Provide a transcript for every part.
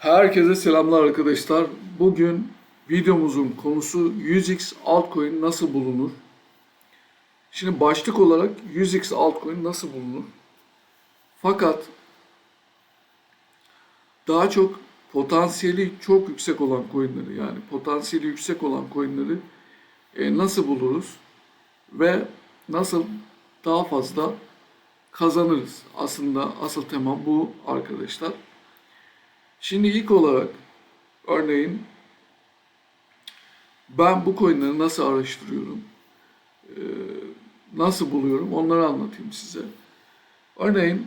Herkese selamlar arkadaşlar. Bugün videomuzun konusu 100x altcoin nasıl bulunur? Şimdi başlık olarak 100x altcoin nasıl bulunur? Fakat daha çok potansiyeli çok yüksek olan coinleri yani potansiyeli yüksek olan coinleri e, nasıl buluruz ve nasıl daha fazla kazanırız? Aslında asıl tema bu arkadaşlar. Şimdi ilk olarak örneğin ben bu coinleri nasıl araştırıyorum, nasıl buluyorum onları anlatayım size. Örneğin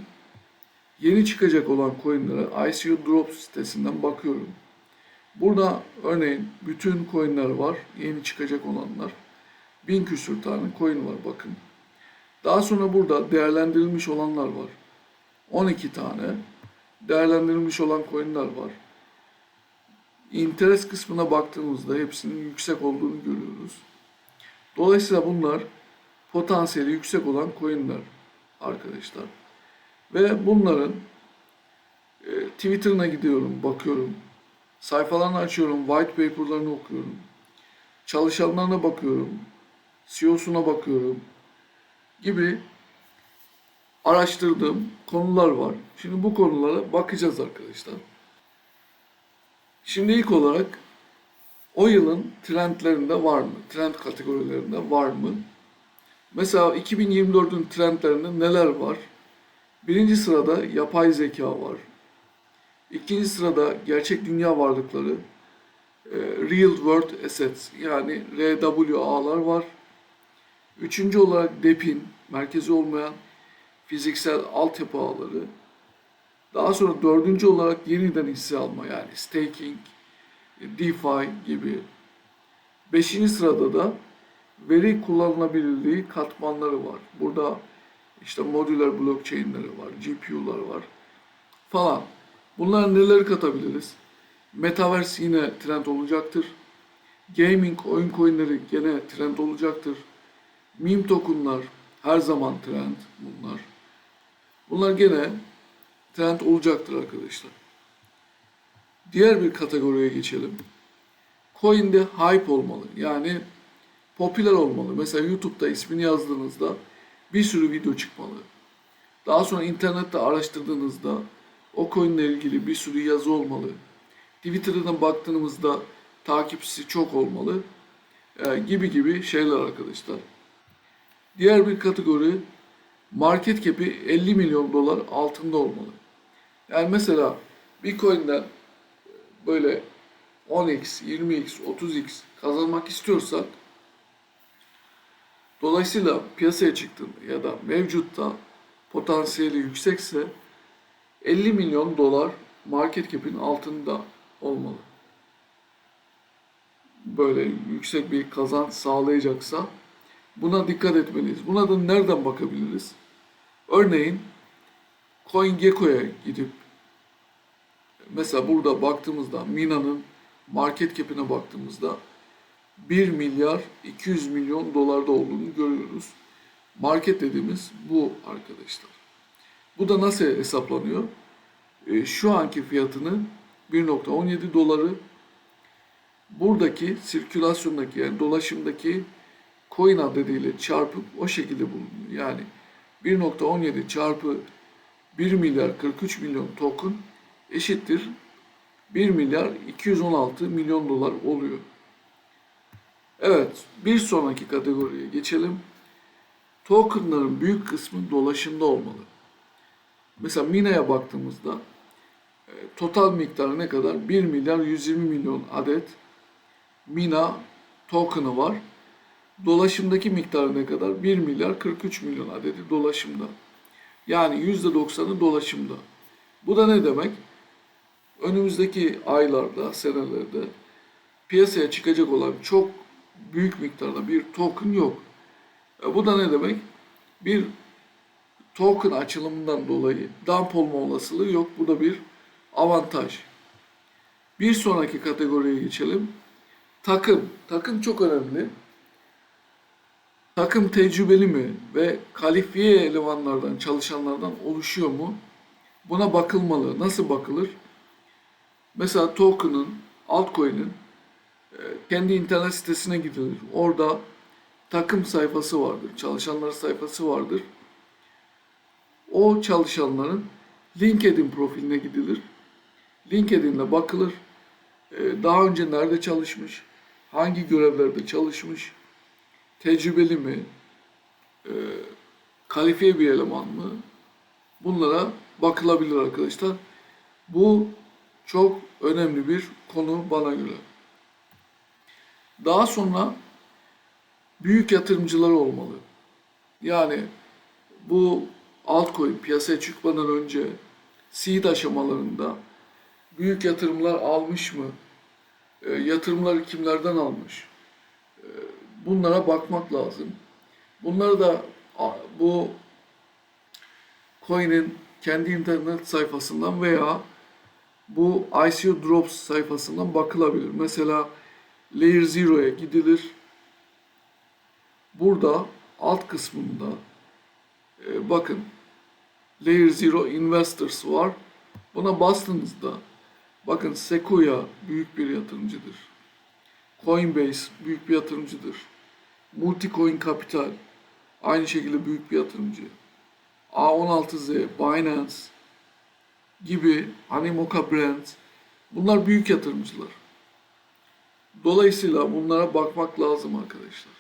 yeni çıkacak olan coinlere ICO Drop sitesinden bakıyorum. Burada örneğin bütün coinler var, yeni çıkacak olanlar. Bin küsür tane coin var bakın. Daha sonra burada değerlendirilmiş olanlar var. 12 tane değerlendirilmiş olan coinler var. İnteres kısmına baktığımızda hepsinin yüksek olduğunu görüyoruz. Dolayısıyla bunlar potansiyeli yüksek olan coinler arkadaşlar. Ve bunların e, Twitter'ına gidiyorum, bakıyorum. Sayfalarını açıyorum, white paper'larını okuyorum. Çalışanlarına bakıyorum. CEO'suna bakıyorum. Gibi araştırdığım konular var. Şimdi bu konulara bakacağız arkadaşlar. Şimdi ilk olarak o yılın trendlerinde var mı? Trend kategorilerinde var mı? Mesela 2024'ün trendlerinde neler var? Birinci sırada yapay zeka var. İkinci sırada gerçek dünya varlıkları, e, Real World Assets yani RWA'lar var. Üçüncü olarak DEP'in, merkezi olmayan fiziksel altyapı ağları. Daha sonra dördüncü olarak yeniden hisse alma yani staking, DeFi gibi. Beşinci sırada da veri kullanılabilirliği katmanları var. Burada işte modüler blockchain'leri var, GPU'lar var falan. Bunlar neleri katabiliriz? Metaverse yine trend olacaktır. Gaming, oyun coinleri gene trend olacaktır. Meme tokenlar her zaman trend bunlar. Bunlar gene trend olacaktır arkadaşlar. Diğer bir kategoriye geçelim. Coin'de hype olmalı. Yani popüler olmalı. Mesela YouTube'da ismini yazdığınızda bir sürü video çıkmalı. Daha sonra internette araştırdığınızda o coin ile ilgili bir sürü yazı olmalı. Twitter'dan baktığımızda takipçisi çok olmalı. Ee, gibi gibi şeyler arkadaşlar. Diğer bir kategori market cap'i 50 milyon dolar altında olmalı. Yani mesela Bitcoin'den böyle 10x, 20x, 30x kazanmak istiyorsak dolayısıyla piyasaya çıktığında ya da mevcutta potansiyeli yüksekse 50 milyon dolar market cap'in altında olmalı. Böyle yüksek bir kazanç sağlayacaksa buna dikkat etmeliyiz. Buna da nereden bakabiliriz? Örneğin CoinGecko'ya gidip mesela burada baktığımızda Mina'nın market cap'ine baktığımızda 1 milyar 200 milyon dolarda olduğunu görüyoruz. Market dediğimiz bu arkadaşlar. Bu da nasıl hesaplanıyor? E, şu anki fiyatının 1.17 doları buradaki sirkülasyondaki yani dolaşımdaki coin adediyle çarpıp o şekilde bulunuyor. Yani 1.17 çarpı 1 milyar 43 milyon token eşittir 1 milyar 216 milyon dolar oluyor. Evet, bir sonraki kategoriye geçelim. Tokenların büyük kısmı dolaşımda olmalı. Mesela Mina'ya baktığımızda e, total miktarı ne kadar? 1 milyar 120 milyon adet Mina token'ı var. Dolaşımdaki miktarı ne kadar? 1 milyar 43 milyon adedi dolaşımda. Yani %90'ı dolaşımda. Bu da ne demek? Önümüzdeki aylarda, senelerde piyasaya çıkacak olan çok büyük miktarda bir token yok. E bu da ne demek? Bir token açılımından dolayı dump olma olasılığı yok. Bu da bir avantaj. Bir sonraki kategoriye geçelim. Takım. Takım çok önemli. Takım tecrübeli mi ve kalifiye elemanlardan, çalışanlardan oluşuyor mu? Buna bakılmalı. Nasıl bakılır? Mesela token'ın, altcoin'in e, kendi internet sitesine gidilir. Orada takım sayfası vardır, çalışanlar sayfası vardır. O çalışanların LinkedIn profiline gidilir. LinkedIn'de bakılır. E, Daha önce nerede çalışmış, hangi görevlerde çalışmış, tecrübeli mi, e, kalifiye bir eleman mı? Bunlara bakılabilir arkadaşlar. Bu çok önemli bir konu bana göre. Daha sonra büyük yatırımcılar olmalı. Yani bu altcoin piyasaya çıkmadan önce seed aşamalarında büyük yatırımlar almış mı? E, yatırımları kimlerden almış? Bunlara bakmak lazım. Bunları da bu coin'in kendi internet sayfasından veya bu ICO Drops sayfasından bakılabilir. Mesela Layer Zero'ya gidilir. Burada alt kısmında e, bakın Layer Zero Investors var. Buna bastığınızda bakın Sequoia büyük bir yatırımcıdır. Coinbase büyük bir yatırımcıdır. Multicoin Capital aynı şekilde büyük bir yatırımcı. A16Z, Binance gibi Animoca Brand bunlar büyük yatırımcılar. Dolayısıyla bunlara bakmak lazım arkadaşlar.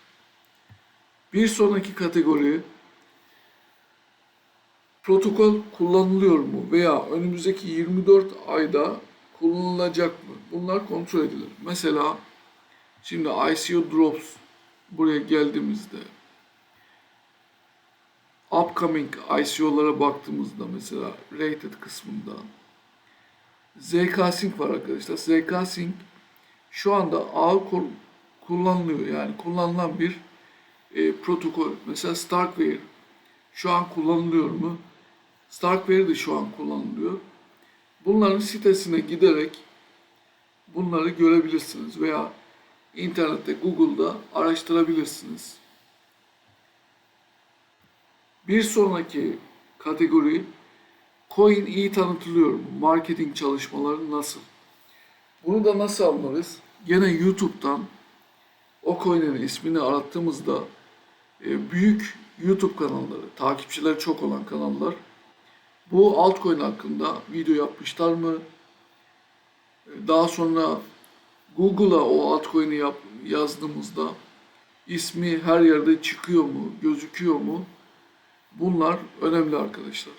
Bir sonraki kategori protokol kullanılıyor mu veya önümüzdeki 24 ayda kullanılacak mı? Bunlar kontrol edilir. Mesela şimdi ICO Drops buraya geldiğimizde upcoming ICO'lara baktığımızda mesela rated kısmında ZK Sync var arkadaşlar. ZK Sync şu anda ağ kul- kullanılıyor. Yani kullanılan bir e, protokol. Mesela Starkware şu an kullanılıyor mu? Starkware de şu an kullanılıyor. Bunların sitesine giderek bunları görebilirsiniz veya internette Google'da araştırabilirsiniz. Bir sonraki kategori coin iyi tanıtılıyor mu? Marketing çalışmaları nasıl? Bunu da nasıl anlarız? Gene YouTube'dan o coin'in ismini arattığımızda e, büyük YouTube kanalları, takipçileri çok olan kanallar bu altcoin hakkında video yapmışlar mı? E, Daha sonra Google'a o altcoin'i yap, yazdığımızda ismi her yerde çıkıyor mu, gözüküyor mu? Bunlar önemli arkadaşlar.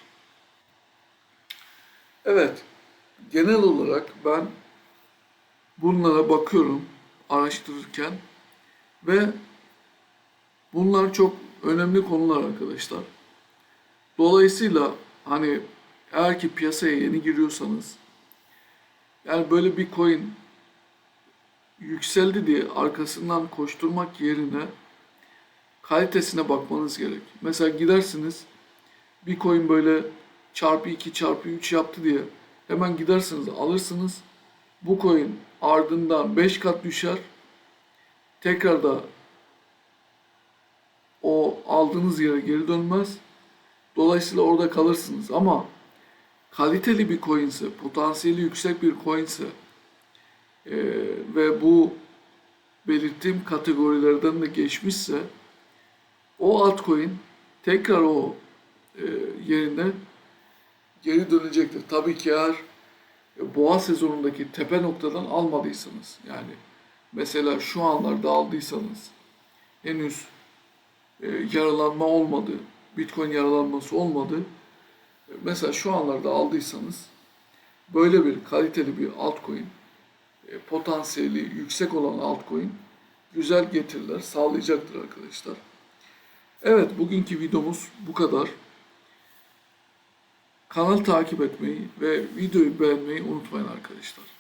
Evet, genel olarak ben bunlara bakıyorum araştırırken ve bunlar çok önemli konular arkadaşlar. Dolayısıyla hani eğer ki piyasaya yeni giriyorsanız yani böyle bir coin yükseldi diye arkasından koşturmak yerine kalitesine bakmanız gerek. Mesela gidersiniz bir coin böyle çarpı 2 çarpı 3 yaptı diye hemen gidersiniz alırsınız. Bu coin ardından 5 kat düşer. Tekrar da o aldığınız yere geri dönmez. Dolayısıyla orada kalırsınız ama kaliteli bir coinse, potansiyeli yüksek bir coinse e, ve bu belirttiğim kategorilerden de geçmişse o altcoin tekrar o e, yerine geri dönecektir. Tabii ki eğer e, boğa sezonundaki tepe noktadan almadıysanız yani mesela şu anlarda aldıysanız henüz e, yaralanma olmadı, Bitcoin yaralanması olmadı. E, Mesela şu anlarda aldıysanız böyle bir kaliteli bir altcoin, potansiyeli yüksek olan altcoin güzel getiriler sağlayacaktır arkadaşlar. Evet bugünkü videomuz bu kadar. Kanal takip etmeyi ve videoyu beğenmeyi unutmayın arkadaşlar.